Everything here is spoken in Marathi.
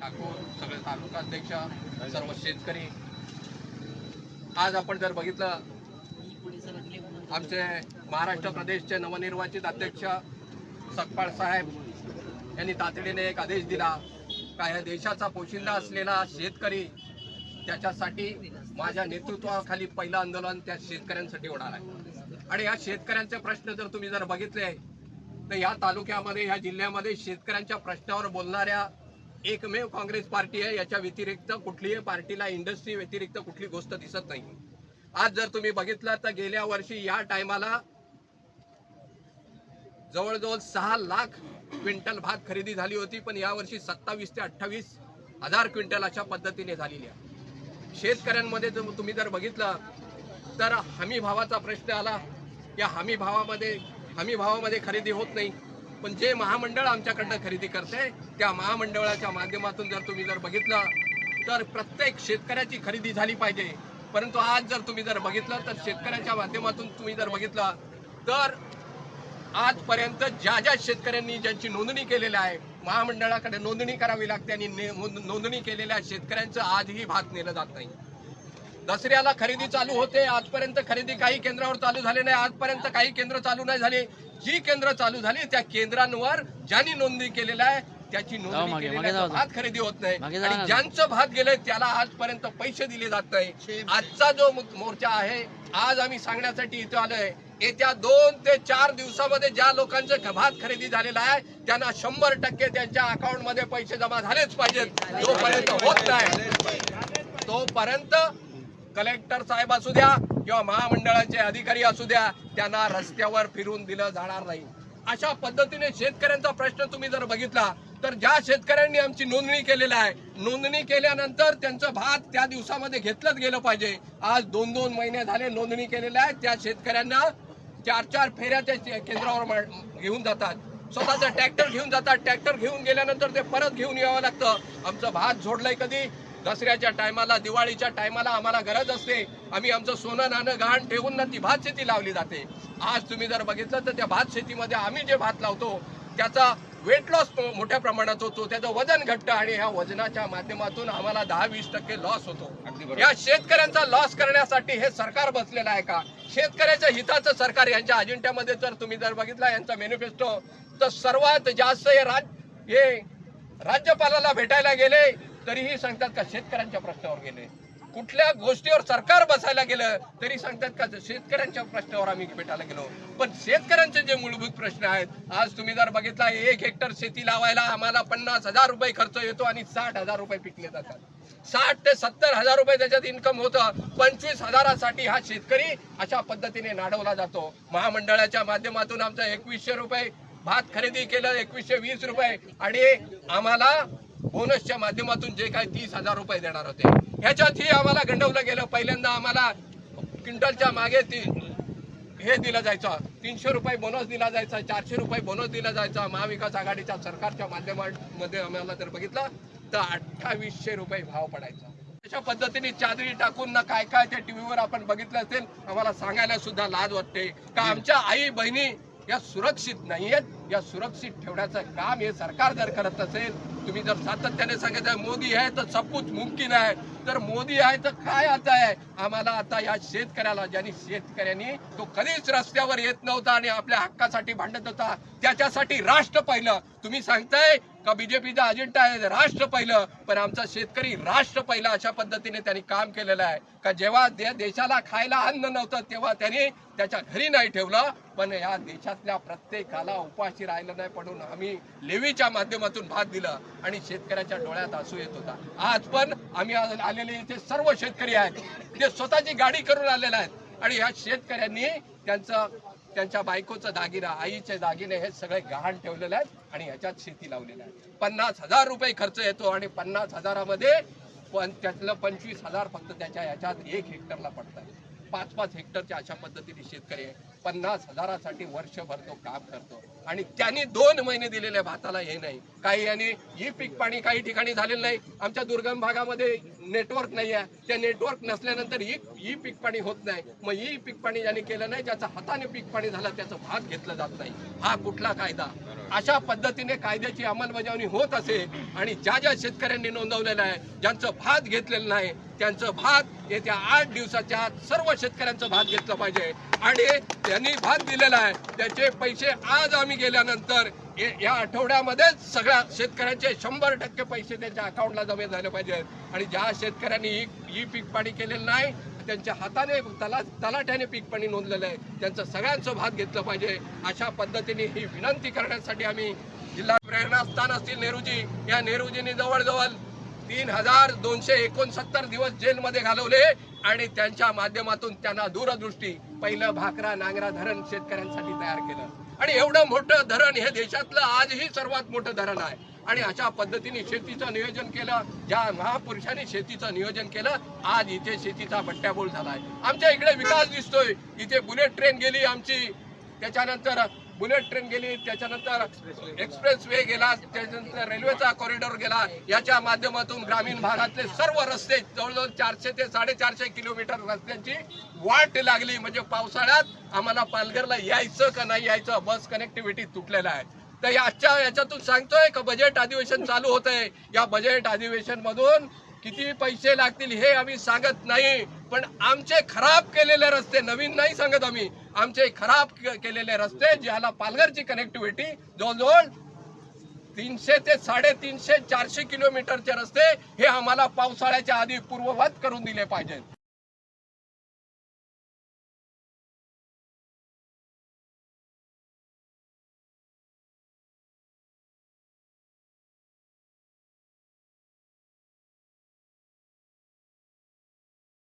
ठाकूर सगळे तालुका अध्यक्ष सर्व शेतकरी. आज आपण जर बघितलं आमचे महाराष्ट्र प्रदेशचे नवनिर्वाचित अध्यक्ष सकपाळ साहेब यांनी तातडीने एक आदेश दिला. का ह्या देशाचा पोशिंदा असलेला शेतकरी त्याच्यासाठी माझ्या नेतृत्वाखाली पहिलं आंदोलन त्या शेतकऱ्यांसाठी होणार आहे. आणि या शेतकऱ्यांचे प्रश्न जर तुम्ही जर बघितले तर या तालुक्यामध्ये या जिल्ह्यामध्ये शेतकऱ्यांच्या प्रश्नावर बोलणाऱ्या एकमेव काँग्रेस पार्टी आहे याच्या व्यतिरिक्त कुठलीही पार्टीला इंडस्ट्री व्यतिरिक्त कुठली गोष्ट दिसत नाही. आज जर तुम्ही बघितलं तर गेल्या वर्षी या टायमाला जवळजवळ सहा लाख क्विंटल भात खरेदी झाली होती पण यावर्षी सत्तावीस ते अठ्ठावीस हजार क्विंटल अशा पद्धतीने झालेली आहे. शेतकऱ्यांमध्ये जर तुम्ही जर बघितलं तर हमी भावाचा प्रश्न आला या हमी भावामध्ये हमी भावामध्ये खरेदी होत नाही. पण जे महामंडळ आमच्याकडनं खरेदी करते त्या महामंडळाच्या माध्यमातून जर तुम्ही जर बघितलं तर प्रत्येक शेतकऱ्याची खरेदी झाली पाहिजे. परंतु आज जर तुम्ही जर बघितलं तर शेतकऱ्याच्या माध्यमातून तुम्ही जर बघितलं तर आजपर्यंत ज्या ज्या शेतकऱ्यांनी ज्यांची नोंदणी केलेल्या आहे महामंडळाकडे नोंदणी करावी लागते आणि ने- नोंदणी केलेल्या शेतकऱ्यांचं आजही भात नेलं जात नाही. दसऱ्याला खरेदी चालू होते आजपर्यंत खरेदी काही केंद्रावर चालू झाले नाही आजपर्यंत काही केंद्र चालू नाही झाले. जी केंद्र चालू झाली त्या केंद्रांवर ज्यांनी नोंदणी केलेल्या आहे त्याची नोंदणी मागे जाऊ. भात खरेदी होत नाही. मागे जाऊ आणि ना. ज्यांचं भात गेलंय त्याला आजपर्यंत पैसे दिले जात नाही. आजचा जो मो- मोर्चा आहे आज आम्ही सांगण्यासाठी इथं आलोय. येत्या दोन ते चार दिवसामध्ये ज्या लोकांचं ख- भात खरेदी झालेलं आहे त्यांना शंभर टक्के त्यांच्या अकाउंटमध्ये पैसे जमा झालेच पाहिजेत. जोपर्यंत होत नाही तोपर्यंत कलेक्टर साहेब असू द्या किंवा महामंडळाचे अधिकारी असू द्या त्यांना रस्त्यावर फिरून दिलं जाणार नाही. अशा पद्धतीने शेतकऱ्यांचा प्रश्न तुम्ही जर बघितला तर ज्या शेतकऱ्यांनी आमची नोंदणी केलेली आहे नोंदणी केल्यानंतर त्यांचं भात त्या दिवसामध्ये घेतलंच गेलं पाहिजे. आज दोन दोन महिने झाले नोंदणी केलेल्या आहे. त्या शेतकऱ्यांना चार चार फेऱ्या त्या केंद्रावर घेऊन जातात. स्वतःचा ट्रॅक्टर घेऊन जातात. ट्रॅक्टर घेऊन गेल्यानंतर ते परत घेऊन यावं लागतं. आमचं भात जोडलंय कधी? दसऱ्याच्या टायमाला दिवाळीच्या टायमाला आम्हाला गरज असते. आम्ही आमचं सोनं नाणं गहाण ठेवून ना ती भात शेती लावली जाते. आज तुम्ही जर बघितलं तर त्या भात शेतीमध्ये आम्ही जे भात लावतो त्याचा वेट लॉस मोठ्या प्रमाणात होतो. त्याचं वजन घटतं आणि ह्या वजनाच्या माध्यमातून आम्हाला दहा वीस टक्के लॉस होतो. या शेतकऱ्यांचा लॉस करण्यासाठी हे सरकार बसलेलं आहे का? शेतकऱ्याच्या हिताचं सरकार यांच्या अजेंड्यामध्ये जर तुम्ही जर बघितला यांचा मॅनिफेस्टो तर सर्वात जास्त हे राज हे राज्यपालाला भेटायला गेले तरीही सांगतात का शेतकऱ्यांच्या प्रश्नावर गेले? कुठल्या गोष्टीवर सरकार बसायला गेलं तरी सांगतात का शेतकऱ्यांच्या प्रश्नावर आम्ही भेटायला गेलो. पण शेतकऱ्यांचे जे मूलभूत प्रश्न आहेत आज तुम्ही जर बघितला एक हेक्टर शेती लावायला आम्हाला पन्नास हजार रुपये खर्च येतो आणि साठ हजार रुपये पिकले जातात. साठ ते सत्तर हजार रुपये त्याच्यात इन्कम होतं. पंचवीस हजारासाठी हा शेतकरी अशा पद्धतीने नाडवला जातो. महामंडळाच्या माध्यमातून आमचं एकवीसशे रुपये भात खरेदी केलं एकवीसशे वीस रुपये. आणि आम्हाला बोनसच्या माध्यमातून जे काही तीस हजार रुपये देणार होते. ह्याच्यातही आम्हाला गंडवलं गेलं. पहिल्यांदा आम्हाला क्विंटलच्या मागे ती हे दिलं जायचं. तीनशे रुपये बोनस दिला जायचा चारशे रुपये बोनस दिला जायचा. महाविकास आघाडीच्या सरकारच्या माध्यमामध्ये आम्हाला जर बघितलं तर अठ्ठावीसशे रुपये भाव पडायचा. अशा पद्धतीने चादरी टाकून ना काय काय त्या टीव्हीवर आपण बघितलं असेल आम्हाला सांगायला सुद्धा लाज वाटते. का आमच्या आई बहिणी या सुरक्षित नाहीयेत. या सुरक्षित ठेवण्याचं काम हे सरकार जर करत असेल तुम्ही जर सातत्याने सांगितलं मोदी आहे तर सब कुछ मुमकिन आहे. तर मोदी आहे तर काय आता आहे? आम्हाला आता या शेतकऱ्याला ज्यांनी शेतकऱ्यांनी तो कधीच रस्त्यावर येत नव्हता आणि आपल्या हक्कासाठी भांडत होता त्याच्यासाठी राष्ट्र पहिलं. तुम्ही सांगताय का बीजेपीचा अजेंडा आहे राष्ट्र पहिलं पण आमचा शेतकरी राष्ट्र पहिला अशा पद्धतीने त्यांनी काम केलेलं आहे. का जेव्हा दे- देशाला खायला अन्न नव्हतं तेव्हा त्यांनी त्याच्या घरी नाही ठेवलं. पण या देशातल्या प्रत्येकाला उपाशी राहिलं नाही पडून आम्ही लेवीच्या माध्यमातून भात दिलं आणि शेतकऱ्याच्या डोळ्यात असू येत होता. आज पण आम्ही आज आलेले इथे सर्व शेतकरी आहेत. ते स्वतःची गाडी करून आलेले आहेत. आणि ह्या शेतकऱ्यांनी त्यांचं त्यांच्या बायकोचा दागिना आईचे दागिने हे सगळे गहाण ठेवलेले आहेत आणि ह्याच्यात शेती लावलेली आहे. पन्नास हजार रुपये खर्च येतो आणि पन्नास हजारामध्ये पण त्यातलं पंचवीस हजार फक्त त्याच्या ह्याच्यात एक हेक्टरला पडतात पाच पाच हेक्टरच्या अशा पद्धतीने शेतकरी आहे. पन्नास हजारासाठी वर्षभर तो काम करतो. आणि त्यांनी दोन महिने दिलेल्या भाताला हे नाही. काही यांनी ही पीक पाणी काही ठिकाणी झालेलं नाही. आमच्या दुर्गम भागामध्ये नेटवर्क नाही आहे. त्या नेटवर्क नसल्यानंतर ही ही पीक पाणी होत नाही. मग ही पीक पाणी ज्यांनी केलं नाही ज्याचं हाताने पीक पाणी झालं त्याचं भात घेतलं जात नाही. हा कुठला कायदा? अशा पद्धतीने कायद्याची अंमलबजावणी होत असेल आणि ज्या ज्या शेतकऱ्यांनी नोंदवलेलं आहे ज्यांचं भात घेतलेलं नाही त्यांचं भात येत्या आठ दिवसाच्या आत सर्व शेतकऱ्यांचं भात घेतलं पाहिजे. आणि त्यांनी भात दिलेला आहे. त्याचे पैसे आज आम्ही गेल्यानंतर या आठवड्यामध्येच सगळ्या शेतकऱ्यांचे शंभर टक्के पैसे त्यांच्या अकाउंटला जमे झाले पाहिजेत आणि ज्या शेतकऱ्यांनी ही ही पीक पाणी केलेलं नाही त्यांच्या हाताने तला तलाट्याने पीक पाणी नोंदलेलं आहे. त्यांचं सगळ्यांचं भात घेतलं पाहिजे. अशा पद्धतीने ही विनंती करण्यासाठी आम्ही जिल्हा प्रेरणास्थान असतील नेहरूजी. या नेहरूजींनी जवळजवळ तीन हजार दोनशे एकोणसत्तर दिवस जेलमध्ये घालवले आणि त्यांच्या माध्यमातून त्यांना दूरदृष्टी पहिलं भाकरा नांगरा धरण शेतकऱ्यांसाठी तयार केलं. आणि एवढं मोठं धरण हे देशातलं आजही सर्वात मोठं धरण आहे. आणि अशा पद्धतीने शेतीचं नियोजन केलं ज्या महापुरुषांनी शेतीचं नियोजन केलं आज इथे शेतीचा बट्ट्याबोळ झालाय. आमच्या इकडे विकास दिसतोय. इथे बुलेट ट्रेन गेली आमची. त्याच्यानंतर बुलेट ट्रेन गेली त्याच्यानंतर एक्सप्रेस वे गेला त्याच्यानंतर रेल्वेचा कॉरिडॉर गेला. याच्या माध्यमातून ग्रामीण भागातले सर्व रस्ते जवळजवळ चारशे ते साडेचारशे किलोमीटर रस्त्यांची वाट लागली. म्हणजे पावसाळ्यात आम्हाला पालघरला यायचं का नाही यायचं बस कनेक्टिव्हिटी तुटलेला आहे. तर याच्या आजच्या याच्यातून सांगतोय का बजेट अधिवेशन चालू होत आहे या बजेट अधिवेशन मधून किती पैसे लागतील हे आम्ही सांगत नाही पण आमचे खराब केलेले रस्ते नवीन नाही सांगत आम्ही. आमचे खराब केलेले रस्ते ज्याला पालघरची कनेक्टिव्हिटी जवळजवळ तीनशे ते साडेतीनशे चारशे किलोमीटरचे रस्ते हे आम्हाला पावसाळ्याच्या आधी पूर्ववत करून दिले पाहिजेत.